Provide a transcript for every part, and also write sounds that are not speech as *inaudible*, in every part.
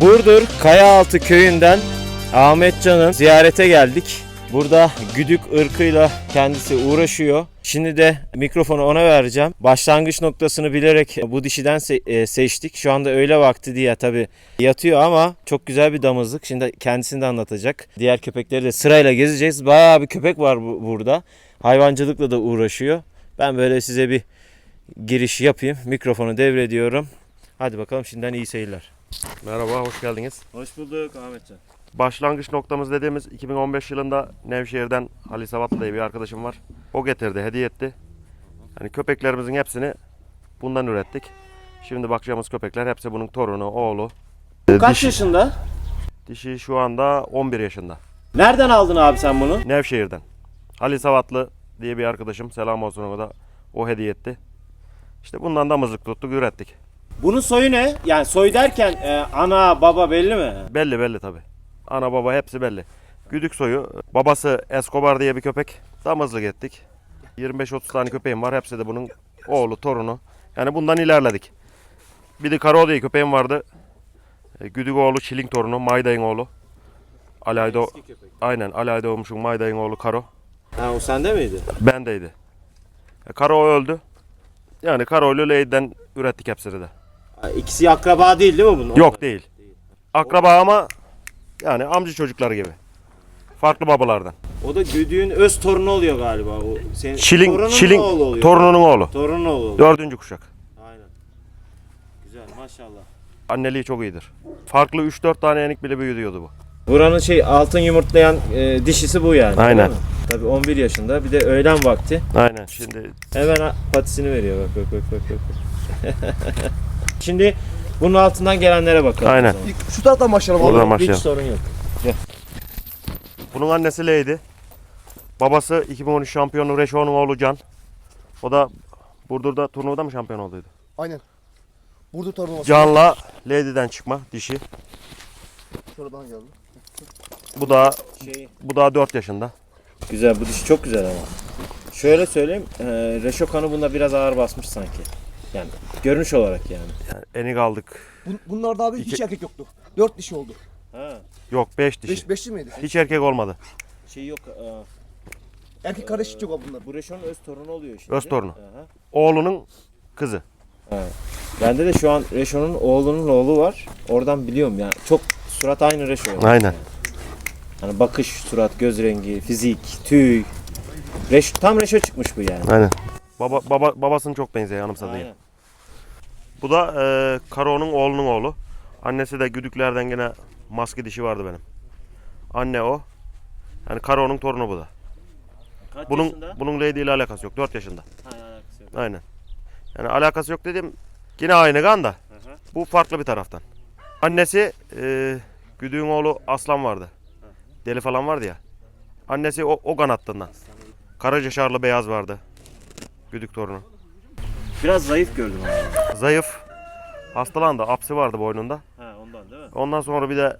Burdur Kayaaltı köyünden Ahmetcan'ın ziyarete geldik. Burada güdük ırkıyla kendisi uğraşıyor. Şimdi de mikrofonu ona vereceğim. Başlangıç noktasını bilerek bu dişiden se- e, seçtik. Şu anda öğle vakti diye tabi yatıyor ama çok güzel bir damızlık. Şimdi kendisini de anlatacak. Diğer köpekleri de sırayla gezeceğiz. Bayağı bir köpek var bu- burada. Hayvancılıkla da uğraşıyor. Ben böyle size bir giriş yapayım. Mikrofonu devrediyorum. Hadi bakalım şimdiden iyi seyirler. Merhaba, hoş geldiniz. Hoş bulduk Ahmetcan. Başlangıç noktamız dediğimiz 2015 yılında Nevşehir'den Ali Savatlı diye bir arkadaşım var. O getirdi, hediye etti. Hani köpeklerimizin hepsini bundan ürettik. Şimdi bakacağımız köpekler hepsi bunun torunu, oğlu. Kaç Dişi, yaşında? dişi şu anda 11 yaşında. Nereden aldın abi sen bunu? Nevşehir'den. Ali Savatlı diye bir arkadaşım, selam olsun ona da o hediye etti. İşte bundan damızlık tuttuk, ürettik. Bunun soyu ne? Yani soy derken e, ana baba belli mi? Belli belli tabi. Ana baba hepsi belli. Güdük soyu. Babası Escobar diye bir köpek. Damızlık ettik. 25-30 tane köpeğim var. Hepsi de bunun oğlu, torunu. Yani bundan ilerledik. Bir de Karo diye köpeğim vardı. E, Güdük oğlu, Çiling torunu, Mayday'ın oğlu. Alaydo, aynen Alaydo olmuşum Mayday'ın oğlu Karo. Ha o sende miydi? Bendeydi. E, Karo öldü. Yani Karo ile Ley'den ürettik hepsini de. İkisi akraba değil değil mi bunun? Yok değil. Akraba ama yani amca çocukları gibi. Farklı babalardan. O da güdüğün öz torunu oluyor galiba. O senin Şiling, torunun Şiling oğlu oluyor. torununun oğlu. Torunun oğlu oluyor. Dördüncü kuşak. Aynen. Güzel maşallah. Anneliği çok iyidir. Farklı 3-4 tane yenik bile büyüyordu bu. Buranın şey altın yumurtlayan e, dişisi bu yani. Aynen. değil mi? Tabii 11 yaşında. Bir de öğlen vakti. Aynen şimdi Hemen ha- patisini veriyor bak bak bak bak. bak. *laughs* Şimdi bunun altından gelenlere bakalım. Aynen. İlk Şu taraftan başlayalım Oradan abi. başlayalım. Hiç sorun yok. bunun annesi Leydi. Babası 2013 şampiyonu Reşo'nun oğlu Can. O da Burdur'da turnuvada mı şampiyon olduydu? Aynen. Burada turnuvası. Can'la Lady'den çıkma dişi. Şuradan geldi. Bu da Şey, bu da 4 yaşında. güzel bu dişi çok güzel ama. Şöyle söyleyeyim. E, Reşo kanı bunda biraz ağır basmış sanki. Yani görünüş olarak yani. Yani enik aldık. Bun, bunlarda abi hiç İki- erkek yoktu. Dört dişi oldu. Ha. Yok 5 dişi. Beş, beşli miydi? Hiç erkek olmadı. Şey yok. e, Erkek kardeş hiç yok abi bunlar. bu Reşo'nun öz torunu oluyor şimdi. Öz torunu. Aha. Oğlunun kızı. Bende de şu an Reşo'nun oğlunun oğlu var. Oradan biliyorum yani. Çok surat aynı Reşo. yani. Aynen. Hani bakış, surat, göz rengi, fizik, tüy. Reş, tam Reşo çıkmış bu yani. Aynen. Baba, baba babasının çok benziyor anımsadığı. Aynen. Bu da e, Karo'nun oğlunun oğlu. Annesi de güdüklerden gene maske dişi vardı benim. Anne o. Yani Karo'nun torunu bu da. Kaç Bunun yaşında? bunun Lady ile alakası yok. 4 yaşında. Ha, alakası yok. Aynen. Yani alakası yok dedim. Yine aynı kan da. Hı hı. Bu farklı bir taraftan. Annesi e, güdüğün oğlu Aslan vardı. Deli falan vardı ya. Annesi o, o kanattından. Karaca şarlı beyaz vardı. Güdük torunu. Biraz zayıf gördüm ama. Zayıf. Hastalandı. Apsi vardı boynunda. Ha ondan değil mi? Ondan sonra bir de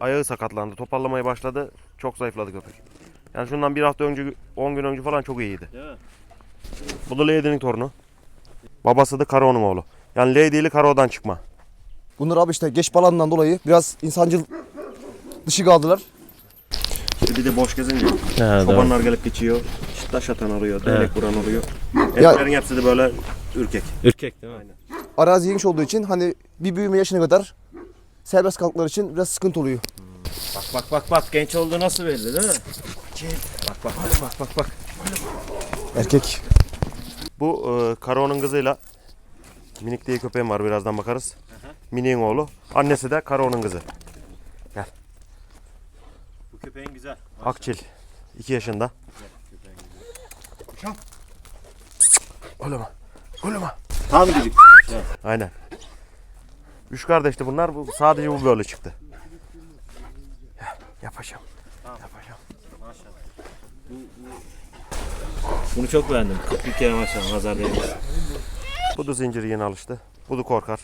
ayağı sakatlandı. Toparlamaya başladı. Çok zayıfladı köpek. Yani şundan bir hafta önce, 10 gün önce falan çok iyiydi. Değil mi? Bu da Lady'nin torunu. Babası da Karo'nun oğlu. Yani Lady ile Karo'dan çıkma. Bunlar abi işte geç balandan dolayı biraz insancıl dışı kaldılar. İşte bir de boş gezince. Ha, Çobanlar gelip geçiyor. İşte taş atan arıyor. Değnek Evet. vuran. Ya- Etlerin hepsi de böyle ürkek. Ürkek değil mi? Arazi geniş olduğu için hani bir büyüme yaşına kadar serbest kalktıkları için biraz sıkıntı oluyor. Bak bak bak bak genç olduğu nasıl belli değil mi? Bak bak bak bak bak bak. Erkek. Bu e, Karo'nun kızıyla Minik diye köpeğim var birazdan bakarız. Minik'in oğlu. Annesi de Karo'nun kızı. Bu köpeğin güzel. Akçil. 2 yaşında. Olma. Olma. Tam güdük. Aynen. Üç kardeşti bunlar. Bu, sadece bu böyle çıktı. Ya, yapacağım. Yapacağım. Bunu çok beğendim. 41 kere maşallah nazar değmesin. Bu da zinciri yeni alıştı. Bu da korkar.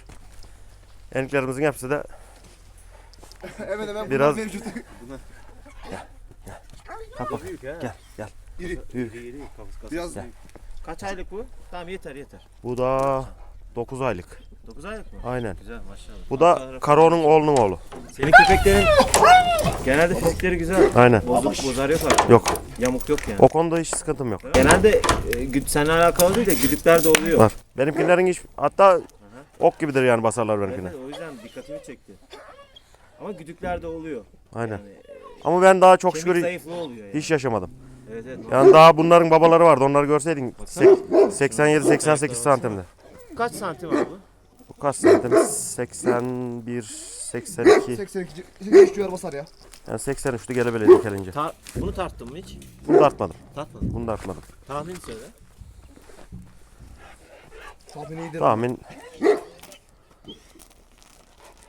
Eniklerimizin hepsi de Evet evet Biraz- mevcut. kapak. Büyük ha. Gel gel. İri. İri iri. Kafası kafası. Kaç aylık bu? Tamam yeter yeter. Bu da 9 aylık. 9 aylık mı? Aynen. Güzel maşallah. Bu da Karo'nun oğlunun oğlu. Senin köpeklerin genelde fizikleri güzel. Aynen. Bozuk bozar yok artık. Yok. Yamuk yok yani. O konuda hiç sıkıntım yok. Genelde e, güd seninle alakalı değil de güdükler de oluyor. Var. Benimkilerin hiç hatta ok gibidir yani basarlar Evet, benimkiler. evet, o yüzden dikkatimi çekti. Ama güdükler de oluyor. Aynen. Yani e, Ama ben daha çok kemik şükür zayıflığı oluyor yani. hiç yaşamadım. Evet evet. Yani daha bunların babaları vardı. Onları görseydin 87-88 santimde. Kaç santim abi bu? Kaç santim? 81, 82. 82 82 civarı basar ya. Yani 83'lü gelebilir dikelince. Ta- bunu tarttın mı hiç? Bunu da artmadım. Tartmadın. Bunu da artmadım. Tahmin söyle. Tahmin iyidir. Tahmin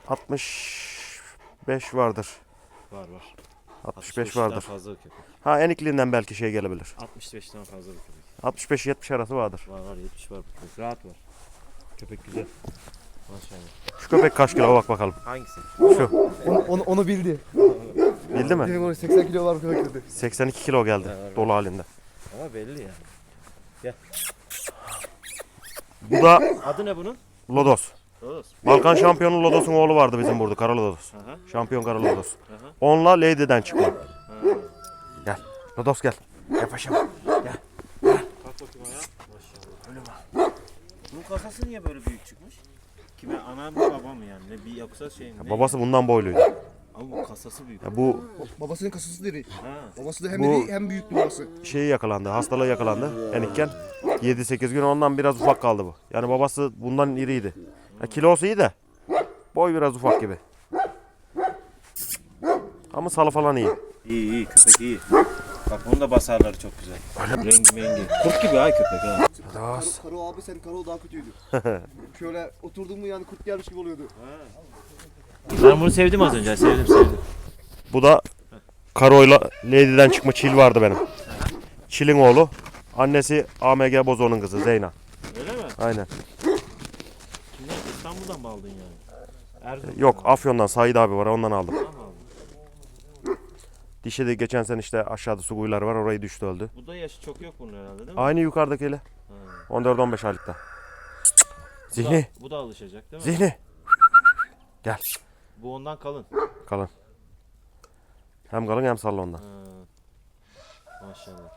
65 vardır. Var var. 65 vardır. fazla bir köpek. Ha enikliğinden belki şey gelebilir. 65'ten fazla bir köpek. 65-70 arası vardır. Var var 70 var. bu köpek. Rahat var. Köpek güzel. Maşallah. Şu köpek kaç kilo bak bakalım. Hangisi? Şu. Onu, onu, onu bildi. Bildi mi? Benim onu 80 kilo var bu köpek dedi. 82 kilo geldi dolu halinde. Ama belli yani. Bu da Adı ne bunun? Lodos. Rodos. Balkan şampiyonu Lodos'un oğlu vardı bizim burada. Kara Lodos. Aha. Şampiyon Kara Lodos. Aha. Onunla Lady'den çıkma. Ha. Gel. Lodos gel. Gel paşam. Kalk bakayım ayağa. Maşallah. Öyle bak. Bunun kasası niye böyle büyük çıkmış? Kime ana mı baba mı yani? Ne bir yoksa şey mi? Ne? Babası bundan boyluydu. Ama bu kasası büyük. Ya bu Babasının kasası diri. Ha. Babası da hem Bu- diri hem büyük babası. şeyi yakalandı. Hastalığı yakalandı. Enikken 7-8 gün ondan biraz ufak kaldı bu. Yani babası bundan iriydi. Ya kilosu iyi de boy biraz ufak gibi. Ama salı falan iyi. İyi iyi köpek iyi. Bak bunun da basarları çok güzel. Rengi mengi. Kurt gibi ha köpek ha. Karo, Karo abi sen Karo daha kötüydü. *laughs* Şöyle oturdun mu yani kurt gelmiş gibi oluyordu. Ben bunu sevdim az önce. Sevdim sevdim. Bu da Karo'yla Lady'den çıkma Çil vardı benim. Çil'in oğlu. Annesi AMG Bozo'nun kızı Zeyna. Öyle mi? Aynen. İstanbul'dan mı aldın yani? Erzurum'dan Yok Afyon'dan Said abi var ondan aldım. Dişi de geçen sene işte aşağıda su kuyuları var orayı düştü öldü. Bu da yaşı çok yok bunun herhalde değil mi? Aynı yukarıdakiyle. Ha. 14-15 aylıkta. Bu Zihni. da, bu da alışacak değil mi? Zihni. Gel. Bu ondan kalın. Kalın. Hem kalın hem sallı ondan. Ha. Maşallah.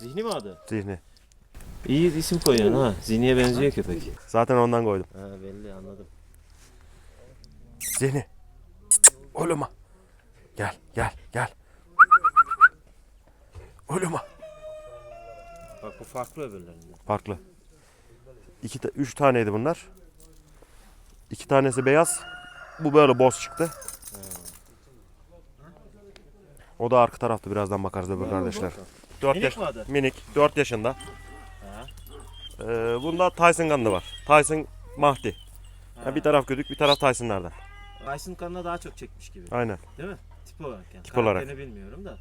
Zihni mi adı? Zihni. İyi isim koyuyorsun ha. Zihniye benziyor köpek. Zaten ondan koydum. Ha belli anladım. Zihni. Oğluma. Gel gel gel. Oğluma. Bak bu farklı öbürlerinden. Farklı. İki, ta- üç taneydi bunlar. İki tanesi beyaz. Bu böyle boz çıktı. O da arka tarafta birazdan bakarız öbür kardeşler. 4 Minik yaş mi adı? minik 4 yaşında. Ee, bunda Tyson kanlı var. Tyson Mahdi. Ya bir taraf gödük bir taraf Tyson'lardan. Tyson kanına daha çok çekmiş gibi. Aynen. Değil mi? Tip olarak yani. Tip olarak. Bilmiyorum da.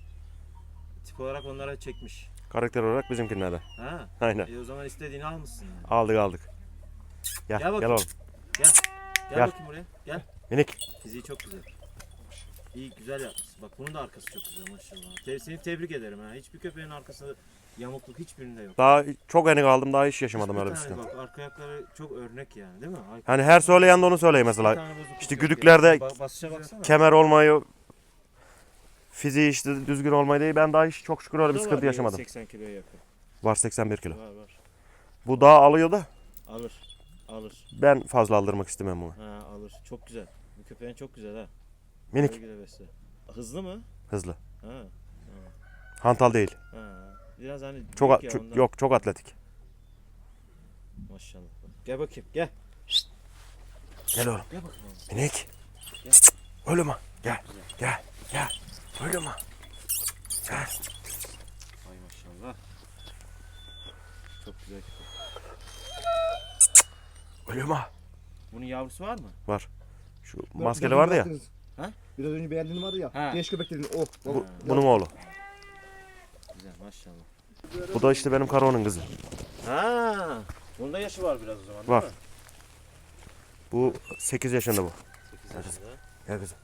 Tip olarak onlara çekmiş. Karakter olarak bizimkinlerden. Ha. Aynen. E o zaman istediğini almışsın yani. Aldık aldık. Gel Gel gel, oğlum. Gel Gel. bakayım buraya. Gel. Minik. Fiziği çok güzel. İyi güzel yapmışsın. Bak bunun da arkası çok güzel maşallah. Te- seni tebrik ederim ha. Hiçbir köpeğin arkası yamukluk hiçbirinde yok. Daha çok enik aldım daha hiç yaşamadım öyle bir tane sıkıntı. Bak arka ayakları çok örnek yani değil mi? Ay- Hani her söyleyen de onu söyleyin Bir mesela. tane bozukluk işte yok güdüklerde. Ba- basışa baksana. Kemer olmayı, fiziği işte düzgün olmayı değil. Ben daha hiç çok şükür öyle bir sıkıntı yaşamadım. 80 kiloya yakın. Var 81 kilo. Var var. Bu daha alıyor da Alır. Alır. ben fazla aldırmak istemem bunu. Ha alır. Çok güzel. Bu köpeğin çok güzel ha. Minik, güle besle. Hızlı mı? hızlı. Ha. Hantal değil. Ha. Biraz hani Çok, a- ya çok- ondan. yok çok atletik. Maşallah. Gel bakayım. Gel. Gel oğlum. Gel bakayım. oğlum. Minik. Gel. Ölüme. Gel. Gel. Gel. Ölüme. Gel. Ay maşallah. Çok güzel. Ölüme. Bunun yavrusu var mı? Şu Biraz maskeli vardı ya. Ha? Biraz önce beğendiğin vardı ya. Ha. Genç köpek dedin o. Bu, bunun oğlu. Güzel maşallah. Bu da işte benim Karo'nun kızı. Ha. Bunun da yaşı var biraz o zaman değil Var. mi? Bu 8 yaşında bu. 8 yaşında. Gel kızım.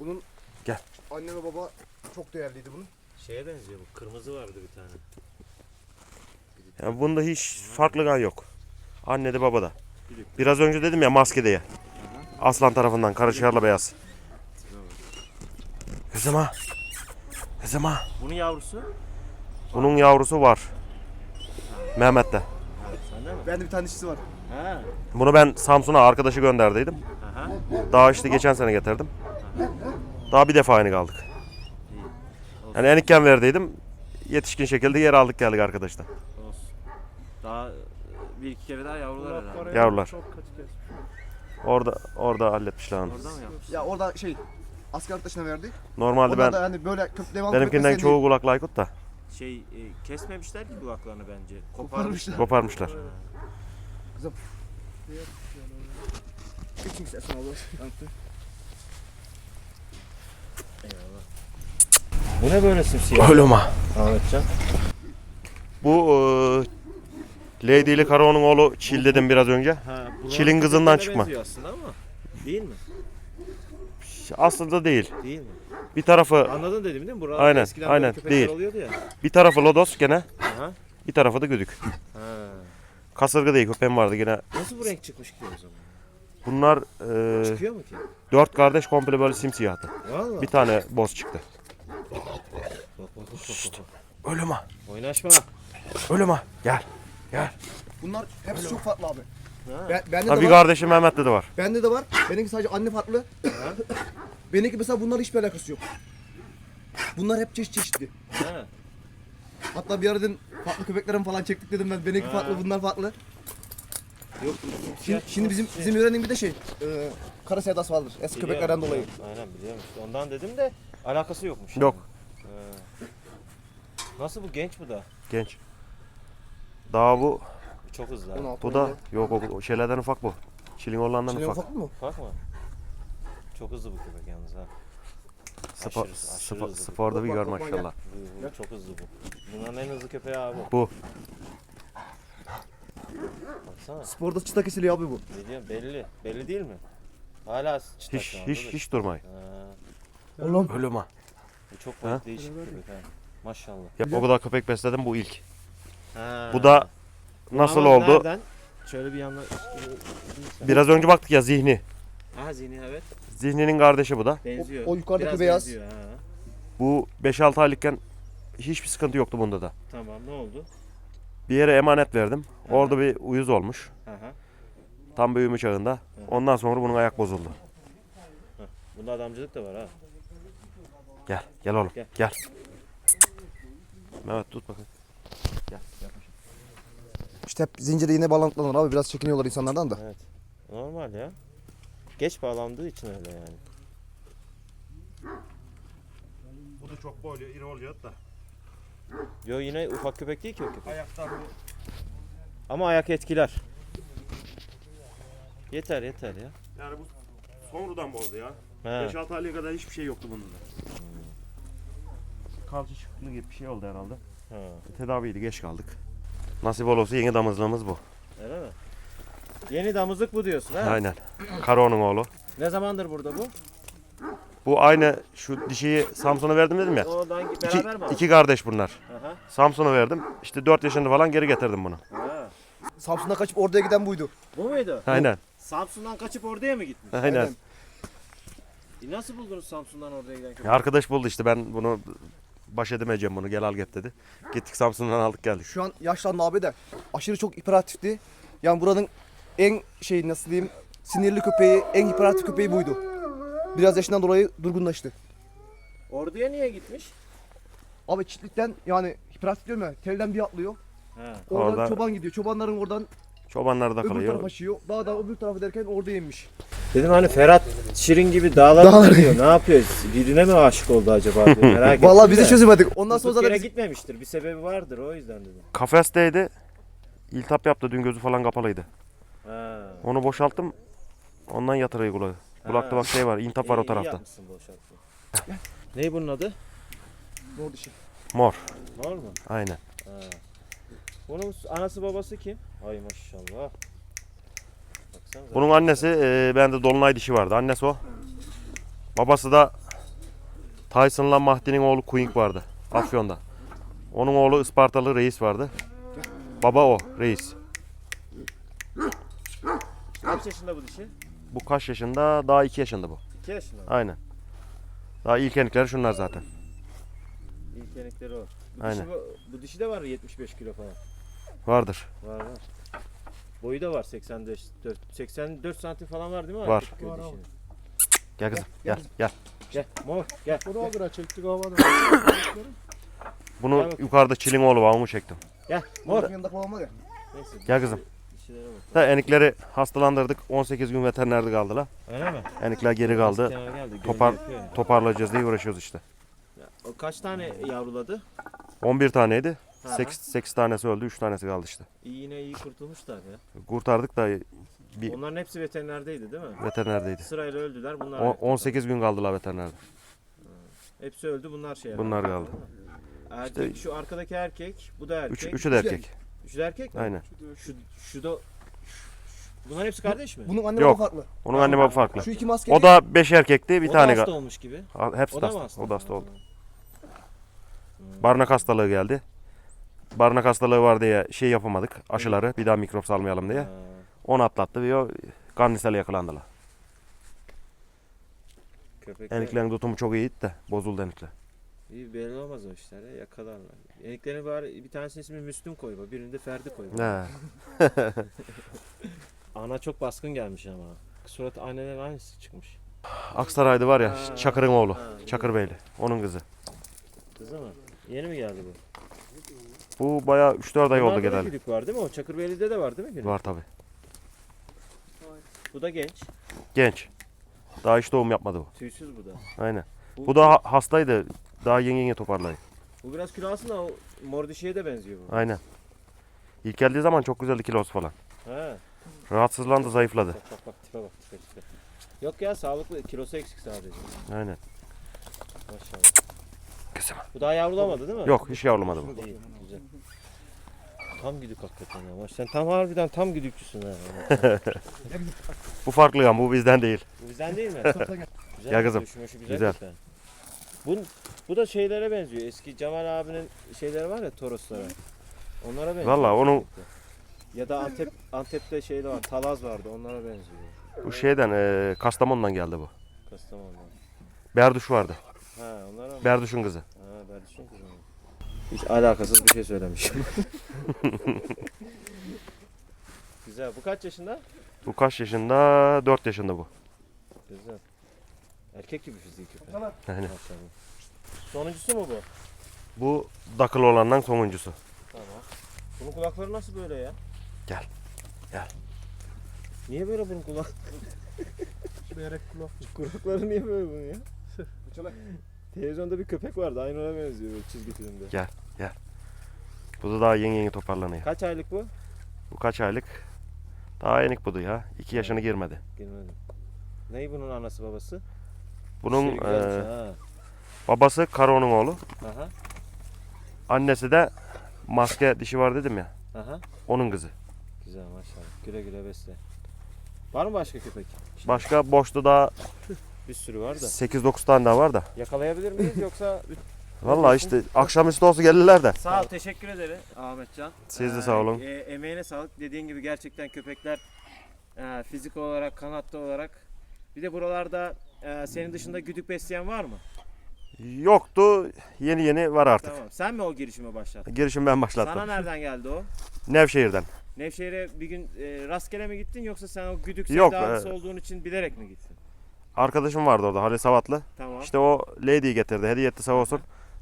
Bunun Gel. anne ve baba çok değerliydi bunun. Şeye benziyor bu. Kırmızı vardı bir tane. Yani bunda hiç farklı gan yok. Anne de baba da. Biraz önce dedim ya maske diye. Aslan tarafından karışarla beyaz. Kızım ha. Kızım ha. Bunun yavrusu? Bunun yavrusu var. Mehmet'te. Bende bir tane dişisi var. Ha. Bunu ben Samsun'a arkadaşı gönderdiydim. Aha. Daha işte geçen sene getirdim. Daha bir defa aynı kaldık. Yani enikken verdiydim. Yetişkin şekilde yer aldık geldik arkadaşlar. Olsun. Daha bir iki kere daha yavrular herhalde. Yavrular. Orada orada halletmişler onu. Orada mı yapmış? Ya orada şey asker arkadaşına verdi. Normalde Onlar ben da hani böyle köp devam benimkinden çoğu kulak Aykut da Şey e, kesmemişler ki kulaklarını bence. Koparmışlar. Koparmışlar. Geçin istersen. Bu ne böyle simsiyah? Öyle mi? Ahmetcan. Bu e, Lady'li Karaoğlu'nun oğlu Çil dedim biraz önce. Ha, Çilin kızından çıkma. aslında ama. Değil mi? Aslında değil. Değil mi? Bir tarafı Anladın dedim değil mi? Buralarda Aynen, eskiden aynen, böyle köpekler değil. oluyordu ya. bir tarafı Lodos gene, Aha. bir tarafı da güdük. Ha. Kasırga değil köpeğim vardı gene. Nasıl bu renk çıkmış ki o zaman? Bunlar e, Çıkıyor mu ki? dört kardeş komple böyle simsiyahtı. Valla. Bir tane boz çıktı. Bak bak bak bak. bak. Ölüm ha. Oynaşma. Ölüm ha. Gel. Gel. Bunlar hepsi çok farklı abi. Ha. Ben, bende Ha, de bir var. kardeşim Mehmet'te de var. Bende de var. Benimki sadece anne farklı. *laughs* Benimki mesela bunlar hiçbir alakası yok. Bunlar hep çeşit çeşitli. Ha. Hatta bir ara dedim farklı köpeklerim falan çektik dedim ben. Benimki farklı, bunlar farklı. Yok. Şimdi, şimdi bizim bizim öğrendiğim bir de şey, e, kara sevdası vardır. Eski köpeklerden dolayı. Aynen biliyorum. işte. Ondan dedim de alakası yokmuş. Yok. Ha. Nasıl bu genç bu da? Genç. Daha bu. Çok hızlı. ha. 16, Bu da 17. yok o, o şeylerden ufak bu. Çilin olandan Şimdi ufak. ufak mı? Bak mı? Çok hızlı bu köpek yalnız ha. Spor, Aşırı- aşırı spor, hızlı. sporda bir Bak, gör bak, bak, maşallah. Bu, bu çok hızlı bu. Bunların en hızlı köpeği abi bu. Bu. Baksana. Sporda çıta kesiliyor abi bu. Biliyorum belli. Belli değil mi? Hala çıta Hiç şu anda hiç da. hiç durmayın. Ha, Oğlum. Ölüm ha. bu çok Ha? değişik bir köpek ha. Maşallah. Ya, o kadar köpek besledim bu ilk. Ha. Bu da nasıl Ama oldu? Nereden? Şöyle bir yandan. Biraz önce baktık ya zihni. Ha zihni evet. Zihninin kardeşi bu da. Benziyor. O- o yukarıdaki Biraz beyaz. benziyor, Ha. Bu 5-6 aylıkken hiçbir sıkıntı yoktu bunda da. Tamam ne oldu? Bir yere emanet verdim. Orada bir uyuz olmuş. Aha. Tam büyüme çağında. Ondan sonra bunun ayak bozuldu. Bunda adamcılık da var ha. Gel, gel oğlum. Gel. Gel. Mehmet tut bakayım. Gel. gel. İşte hep zincire yine bağlantılanır abi. Biraz çekiniyorlar insanlardan da. Evet. Normal ya. Geç bağlandığı için öyle yani. Bu da çok boylu, iri olacak da. Yo yine ufak köpek değil ki o köpek. Ayaktan bu. Ama ayak etkiler. Yeter yeter ya. Yani bu sonradan bozdu ya. He. 5-6 aylığa kadar hiçbir şey yoktu bunda da. Kalça çıkıklığı gibi bir şey oldu herhalde. Ha. Tedaviydi, geç kaldık. Nasip olursa yeni damızlığımız bu. Öyle mi? Yeni damızlık bu diyorsun ha? Aynen. Karao'nun oğlu. Ne zamandır burada bu? Bu aynı şu dişiyi Samsun'a verdim dedim ya. Oradan İki, beraber mi aldın? iki kardeş bunlar. Aha. Samsun'a verdim. İşte 4 yaşında falan geri getirdim bunu. Ha. Samsun'da kaçıp oraya giden buydu. Bu muydu? Aynen. Samsun'dan kaçıp oraya mı gitmiş? Aynen. Aynen. E nasıl buldunuz Samsun'dan oraya giden köpeği? Arkadaş buldu işte ben bunu baş edemeyeceğim bunu gel al get dedi. Gittik Samsun'dan aldık geldik. Şu an yaşlandı abi de aşırı çok hiperaktifti. Yani buranın en şey nasıl diyeyim sinirli köpeği, en hiperaktif köpeği buydu. Biraz yaşından dolayı durgunlaştı. Orduya niye gitmiş? Abi çiftlikten yani hiperaktif diyorum ya telden bir atlıyor. Ha. Oradan Orada- çoban gidiyor. Çobanların oradan Çobanlar da öbür kalıyor. tarafa aşıyor. Dağdan öbür tarafa derken orada inmiş. Dedim hani Ferhat Şirin gibi dağlara mı gidiyor? Ne yapıyor? Birine mi aşık oldu acaba diye *laughs* merak ettim. Vallahi biz de de. çözemedik. Ondan sonra Durduk zaten yere biz- gitmemiştir. Bir sebebi vardır o yüzden dedim. Kafesteydi. İltap yaptı dün gözü falan kapalıydı. Ha. Onu boşalttım. Ondan yatırıyor kulağı. Kulakta Ha. bak şey var intap var İyi- o iyi tarafta. yapmışsın boşalttın. *laughs* Ney bunun adı? Ne oldu şey? Mor. Var mı? Aynen. Ha. Bunun anası babası kim? Ay maşallah. Baksanıza. Bunun annesi e, bende dolunay dişi vardı. Annesi o. Babası da Tyson'la Mahdi'nin oğlu Queen vardı. Afyon'da. Onun oğlu Ispartalı reis vardı. Baba o reis. Kaç yaşında bu dişi? Bu kaç yaşında? Daha 2 yaşında bu. 2 yaşında mı? Aynen. Daha ilk enikleri şunlar zaten. İlk yenikleri o. Bu Aynen. Dişi, bu dişi de var 75 kilo falan. Vardır. Var var. Boyu da var 84 84 santim falan var değil mi? Var. Erkek Var, dişinin? Gel kızım gel gel. Gel mor gel. Bunu göre çektik havada. Bunu Gel yukarıda çilin oğlu var onu çektim. Gel mor. Yanında var ya. Neyse. Gel kızım. Dişilere bak. Da enikleri hastalandırdık. 18 gün veterinerde kaldılar. Öyle mi? Enikler geri kaldı. Kenar geldi. Topar- gölge yapıyor ya. Toparlayacağız diye uğraşıyoruz işte. Ya, O kaç tane yavruladı? 11 taneydi. Ha. 8, 8 tanesi öldü, 3 tanesi kaldı işte. İyi yine iyi kurtulmuşlar ya. Kurtardık da bir Onların hepsi veterinerdeydi değil mi? veterinerdeydi. Sırayla öldüler bunlar. O- ayakta 18 gün kaldılar veterinerde. kaldı. Hepsi öldü bunlar şey. Bunlar kaldı. Erkek, şu arkadaki erkek, bu da erkek. Üç, üçü de erkek. Üçü de erkek mi? Aynen. Şu, şu da... Bunlar hepsi kardeş mi? Bunun anne Yok. baba farklı. Onun anne baba farklı. Şu iki maskeli. O da 5 erkekti, bir o tane da hasta kal- olmuş gibi. Hepsi O de da mı hasta. hasta? O da hasta oldu. Hmm. Barınak hastalığı geldi. Barınak hastalığı var diye şey yapamadık. Aşıları bir daha mikrop salmayalım diye. Onu atlattı ve o karnisel yakalandılar. Köpekler Eniklerin tutumu çok iyiydi de bozuldu enikler. iyi belli olmaz o işler ya yakalarlar. Eniklerin bari bir tanesinin ismi Müslüm koy bak, birinde Ferdi koy bak. He. *laughs* Ana çok baskın gelmiş ama. Surat annelerin aynısı çıkmış. Aksaray'da var ya Ha. Çakır'ın oğlu. Ha, Çakır Beyli. Onun kızı. Kızı mı? Yeni mi geldi bu? Bu bayağı 3-4 ay oldu Bunlarda da güdük var değil mi? O Çakırbeyli'de de var değil mi güdük? Var tabi. Bu da genç. Genç. Daha hiç doğum yapmadı bu. Tüysüz bu da. Aynen. Bu da ha- hastaydı. Daha yeni yeni toparlayın. Bu biraz kilo aslında o mor dişiye de benziyor bu. Aynen. İlk geldiği zaman çok güzeldi kilosu falan. He. Rahatsızlandı, zayıfladı. Bak bak bak tipe bak tipe tipe. Yok ya sağlıklı kilosu eksik sadece. Aynen. Maşallah. Kızım. Bu daha yavrulamadı değil mi? Yok hiç yavrulamadı bu. İyi güzel. Tam güdük hakikaten ya. Maş- Sen tam harbiden tam güdükçüsün ha. *laughs* Bu farklı ama bu bizden değil. Bu bizden değil mi? *laughs* güzel. Gel kızım. Güzel. köpek. Bu, bu da şeylere benziyor. Eski Cemal abinin şeyleri var ya Toroslara. Onlara benziyor. Valla onun- Ya da Antep Antep'te şey de var. Talaz vardı. Onlara benziyor. Bu şeyden e, Kastamonu'dan geldi bu. Kastamonu'dan. Berduş vardı. Ha onlara mı? Berduş'un kızı. Ha ben düşündüm kızım. Hiç alakasız bir şey söylemişim. *laughs* Güzel. Bu kaç yaşında? Bu kaç yaşında? 4 yaşında bu. Güzel. Erkek gibi fiziği köpek. Tamam. Aynen. Sonuncusu mu bu? Bu dakıl olandan sonuncusu. Tamam. Bunun kulakları nasıl böyle ya? Gel, gel. Niye böyle bunun kulak? Berek kulak. Kulakları niye böyle bunun ya? Çalak. Televizyonda bir köpek vardı. Aynı ona benziyor çizgi filmde. Bu da daha yeni yeni toparlanıyor. Kaç aylık bu? Bu kaç aylık? Daha enik budu ya. 2 yaşını girmedi. Girmedim. Ney bunun anası babası? Bunun Şey güzelmiş e, ha. babası Karo'nun oğlu. Aha. Annesi de maske dişi var dedim ya. Aha. Onun kızı. Güzel maşallah. Güle güle besle. Var mı başka köpek? Başka boşta daha Bir sürü var da. 8-9 tane daha var da. Yakalayabilir miyiz yoksa? *laughs* Vallahi işte akşamüstü olsa gelirler de. Sağ ol, teşekkür ederim Ahmetcan. Siz de sağ olun. e, emeğine sağlık. Dediğin gibi gerçekten köpekler e, fizik olarak, kanatlı olarak. Bir de buralarda e, senin dışında güdük besleyen var mı? Yoktu. Yeni yeni var artık. Tamam. Sen mi o girişime başlattın? Girişim ben Sana başlattım. nereden geldi o? Nevşehir'den. Nevşehir'e bir gün e, rastgele mi gittin yoksa sen o güdük Yok, sevdalısı e- olduğun için bilerek mi gittin? Arkadaşım vardı orada Halil Savatlı. Tamam. İşte o Lady'yi getirdi. Hediye etti sağ olsun.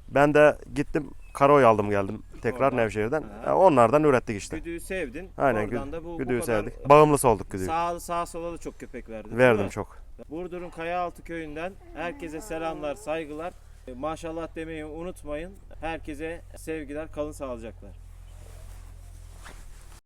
Ben de gittim Karo'yu aldım geldim tekrar Oradan. Nevşehir'den. Ha. E, Onlardan ürettik işte. Güdüğü sevdin. Aynen Oradan da bu, bu güdüğü kadar sevdik. Bağımlısı olduk güdüğü. Sağ, sağ sola da çok köpek verdin. Verdim çok. Burdur'un Kayaaltı köyünden herkese selamlar, saygılar. Maşallah demeyi unutmayın. Herkese sevgiler, kalın sağlıcakla.